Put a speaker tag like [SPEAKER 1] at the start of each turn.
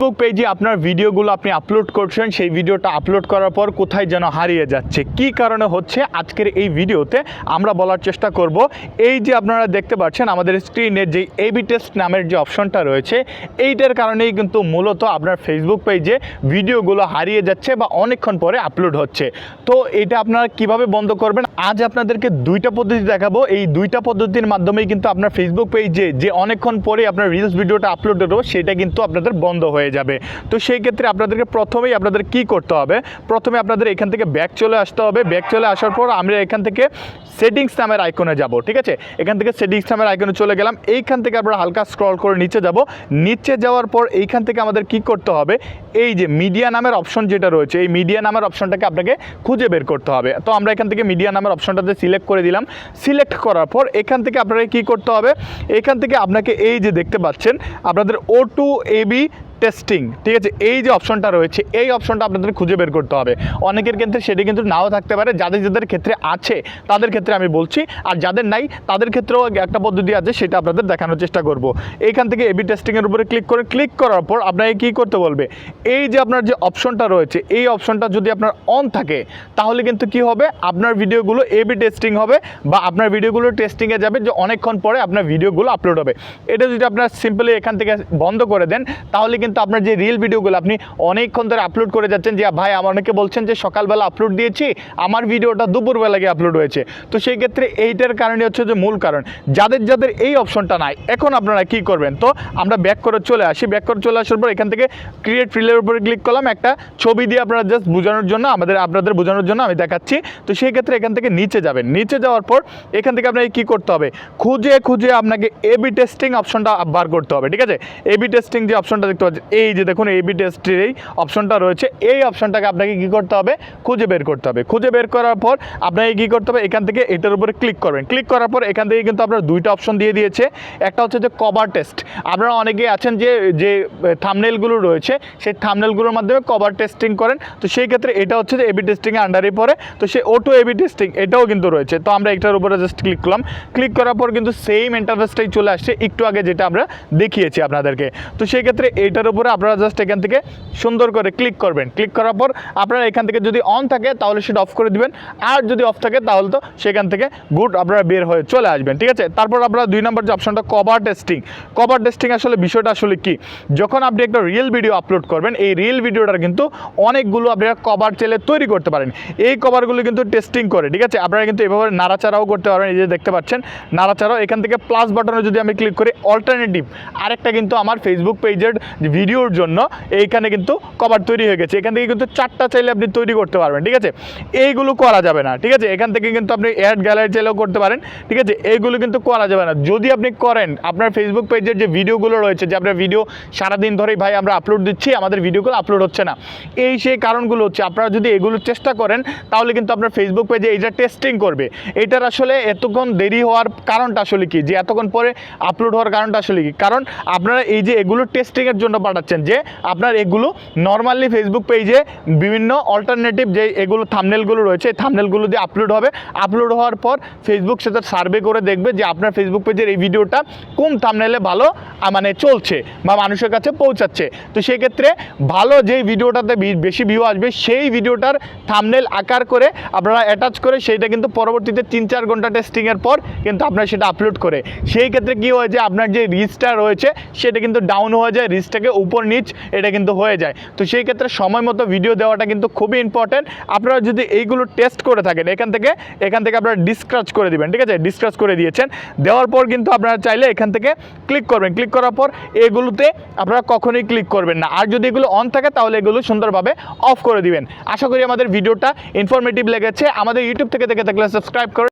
[SPEAKER 1] Facebook পেজে আপনার ভিডিওগুলো আপনি আপলোড করছেন, সেই ভিডিওটা আপলোড করার পর কোথায় যেন হারিয়ে যাচ্ছে। কি কারণে হচ্ছে? আজকের এই ভিডিওতে আমরা বলার চেষ্টা করব, এই যে আপনারা দেখতে পাচ্ছেন, আমাদের স্ক্রিনে যে এবি টেস্ট নামের যে অপশনটা রয়েছে, এইটার কারণেই কিন্তু মূলত আপনার ফেসবুক পেজে ভিডিওগুলো হারিয়ে যাচ্ছে বা অনেকক্ষণ পরে আপলোড হচ্ছে। তো এটা আপনারা কীভাবে বন্ধ করবেন? আজ আপনাদেরকে দুইটা পদ্ধতি দেখাবো। এই দুইটা পদ্ধতির মাধ্যমেই কিন্তু আপনার ফেসবুক পেজে যে অনেকক্ষণ পরে আপনার রিলস ভিডিওটা আপলোড হলো, সেটা কিন্তু আপনাদের বন্ধ হয়ে যাবে। তো সেই ক্ষেত্রে আপনাদেরকে প্রথমেই আপনাদের কি করতে হবে? প্রথমে আপনাদের এখান থেকে ব্যাক চলে আসতে হবে। ব্যাক চলে আসার পর আমরা এখান থেকে সেটিংস নামের আইকনে যাব, ঠিক আছে? এখান থেকে সেটিংস নামের আইকনে চলে গেলাম। এইখান থেকে আমরা হালকা স্ক্রল করে নিচে যাব। নিচে যাওয়ার পর এইখান থেকে আমাদের কি করতে হবে? এই যে মিডিয়া নামের অপশন যেটা রয়েছে, এই মিডিয়া নামের অপশনটাকে আপনাকে খুঁজে বের করতে হবে। তো আমরা এখান থেকে মিডিয়া নামের অপশনটাতে সিলেক্ট করে দিলাম। সিলেক্ট করার পর এখান থেকে আপনাকে কি করতে হবে? এখান থেকে আপনাকে এই যে দেখতে পাচ্ছেন, আপনাদের ও টু এবি টেস্টিং ঠিক আছে? এই যে অপশনটা রয়েছে, এই অপশনটা আপনাদের খুঁজে বের করতে হবে। অনেকের ক্ষেত্রে সেটি কিন্তু নাও থাকতে পারে, যাদের যাদের ক্ষেত্রে আছে, তাদের ক্ষেত্রে আমি বলছি, আর যাদের নাই, তাদের ক্ষেত্রেও একটা পদ্ধতি আছে, সেটা আপনাদের দেখানোর চেষ্টা করব। এইখান থেকে এবি টেস্টিংয়ের উপরে ক্লিক করে ক্লিক করার পর আপনাকে কী করতে বলবে? এই যে আপনার যে অপশনটা রয়েছে, এই অপশনটা যদি আপনার অন থাকে, তাহলে কিন্তু কি হবে? আপনার ভিডিওগুলো এবি টেস্টিং হবে, বা আপনার ভিডিওগুলো টেস্টিংয়ে যাবে, যে অনেকক্ষণ পরে আপনার ভিডিওগুলো আপলোড হবে। এটা যদি আপনার সিম্পলি এখান থেকে বন্ধ করে দেন, তাহলে কিন্তু আপনার যে রিল ভিডিওগুলো আপনি অনেকক্ষণ ধরে আপলোড করে যাচ্ছেন যে ভাই, আমার অনেকে বলছেন যে, সকালবেলা আপলোড দিয়েছি, আমার ভিডিওটা দুপুরবেলা গিয়ে আপলোড হয়েছে। তো সেই ক্ষেত্রে এইটার কারণে হচ্ছে যে মূল কারণ। যাদের যাদের এই অপশনটা নাই, এখন আপনারা কি করবেন? তো আমরা ব্যাক করে চলে আসি। ব্যাক করে চলে আসার পর এখান থেকে ক্রিয়েট রিলের উপরে ক্লিক করলাম। একটা ছবি দিয়ে আপনারা জাস্ট বোঝানোর জন্য, আমাদের, আপনাদের বোঝানোর জন্য আমি দেখাচ্ছি। তো সেই ক্ষেত্রে এখান থেকে নিচে যাবেন। নিচে যাওয়ার পর এখান থেকে আপনাকে কি করতে হবে? খুঁজে খুঁজে আপনাকে এবি টেস্টিং অপশনটা বার করতে হবে। ঠিক আছে? এবি টেস্টিং যে অপশনটা দেখতে পাচ্ছেন এই যে দেখুন এবি টেস্টের এই অপশনটা রয়েছে। এই অপশনটাকে আপনাকে কী করতে হবে? খুঁজে বের করতে হবে। খুঁজে বের করার পর আপনাকে কী করতে হবে? এখান থেকে এটার উপরে ক্লিক করবেন। ক্লিক করার পর এখান থেকে কিন্তু আপনার দুইটা অপশন দিয়ে দিয়েছে। একটা হচ্ছে যে কভার টেস্ট আপনারা অনেকেই আছেন যে যে থামনেলগুলো রয়েছে, সেই থামনেলগুলোর মাধ্যমে কভার টেস্টিং করেন। তো সেই ক্ষেত্রে এটা হচ্ছে যে এবি টেস্টিংয়ে আন্ডারে পড়ে। তো সে অটো এবি টেস্টিং এটাও কিন্তু রয়েছে। তো আমরা এটার উপরে জাস্ট ক্লিক করলাম। ক্লিক করার পর কিন্তু সেম ইন্টারফেসটাই চলে আসছে। একটু আগে যেটা আমরা দেখিয়েছি আপনাদেরকে। তো সেই ক্ষেত্রে এইটার উপরে আপনারা জাস্ট এখান থেকে সুন্দর করে ক্লিক করবেন। ক্লিক করার পর আপনারা এখান থেকে যদি অন থাকে তাহলে সেটা অফ করে দিবেন। আর যদি অফ থাকে তাহলে তো সেখান থেকে গুড আপনারা বের হয়ে চলে আসবেন, ঠিক আছে? তারপর আপনারা দুই নম্বর যে অপশনটা কভার টেস্টিং কভার টেস্টিং আসলে বিষয়টা আসলে কি? যখন আপনি একটা রিয়েল ভিডিও আপলোড করবেন, এই রিয়েল ভিডিওটার কিন্তু অনেকগুলো আপনারা কভার চেলে তৈরি করতে পারেন। এই কভারগুলো কিন্তু টেস্টিং করে, ঠিক আছে? আপনারা কিন্তু এভাবে নাড়াচাড়াও করতে পারবেন, এই যে দেখতে পাচ্ছেন, নাড়াচাড়াও। এখান থেকে প্লাস বাটনে যদি আমি ক্লিক করি অল্টারনেটিভ আরেকটা কিন্তু আমার ফেসবুক পেজের ভিডিওর জন্য এইখানে কিন্তু কভার তৈরি হয়ে গেছে। এখান থেকে কিন্তু চারটা চাইলে আপনি তৈরি করতে পারবেন, ঠিক আছে? এইগুলো করা যাবে না, ঠিক আছে? এখান থেকে কিন্তু আপনি অ্যাড গ্যালারি চাইলেও করতে পারেন, ঠিক আছে? এইগুলো কিন্তু করা যাবে না। যদি আপনি করেন, আপনার ফেসবুক পেজের যে ভিডিওগুলো রয়েছে, যে আপনার ভিডিও সারাদিন ধরেই ভাই আমরা আপলোড দিচ্ছি, আমাদের ভিডিওগুলো আপলোড হচ্ছে না। এই সেই কারণগুলো হচ্ছে, আপনারা যদি এগুলো চেষ্টা করেন, তাহলে কিন্তু আপনার ফেসবুক পেজে এইটা টেস্টিং করবে। এটার আসলে এতক্ষণ দেরি হওয়ার কারণটা আসলে কি? যে এতক্ষণ পরে আপলোড হওয়ার কারণটা আসলে কি? কারণ আপনারা এই যে এগুলো টেস্টিংয়ের জন্য পাঠাচ্ছেন যে আপনার এগুলো নর্মালি ফেসবুক পেজে বিভিন্ন অল্টারনেটিভ যে এগুলো থামনেলগুলো রয়েছে, এই থামনেলগুলো দিয়ে আপলোড হবে। আপলোড হওয়ার পর ফেসবুক সেটা সার্ভে করে দেখবে যে আপনার ফেসবুক পেজের এই ভিডিওটা কোন থামনেলে ভালো মানে চলছে বা মানুষের কাছে পৌঁছাচ্ছে। তো সেক্ষেত্রে ভালো যেই ভিডিওটাতে বেশি ভিউ আসবে, সেই ভিডিওটার থামনেল আকার করে আপনারা অ্যাটাচ করে সেইটা কিন্তু পরবর্তীতে তিন চার ঘণ্টা টেস্টিংয়ের পর কিন্তু আপনারা সেটা আপলোড করে। সেই ক্ষেত্রে কী হয়ে যায় আপনার যে রিচটা রয়েছে, সেটা কিন্তু ডাউন হয়ে যায় রিচটাকে উপর নিচ এটা কিন্তু হয়ে যায়। তো সেই ক্ষেত্রে সময় মতো ভিডিও দেওয়াটা কিন্তু খুবই ইম্পর্টেন্ট আপনারা যদি এইগুলো টেস্ট করে থাকেন, এখান থেকে এখান থেকে আপনারা ডিসক্রাচ করে দিবেন, ঠিক আছে? ডিসক্রাচ করে দিয়েছেন। দেওয়ার পর কিন্তু আপনারা চাইলে এখান থেকে ক্লিক করবেন। ক্লিক করার পর এগুলোতে আপনারা কখনোই ক্লিক করবেন না। আর যদি এগুলো অন থাকে, তাহলে এগুলো সুন্দরভাবে অফ করে দিবেন। আশা করি আমাদের ভিডিওটা ইনফরমেটিভ লেগেছে। আমাদের ইউটিউব থেকে দেখে থাকলে সাবস্ক্রাইব করে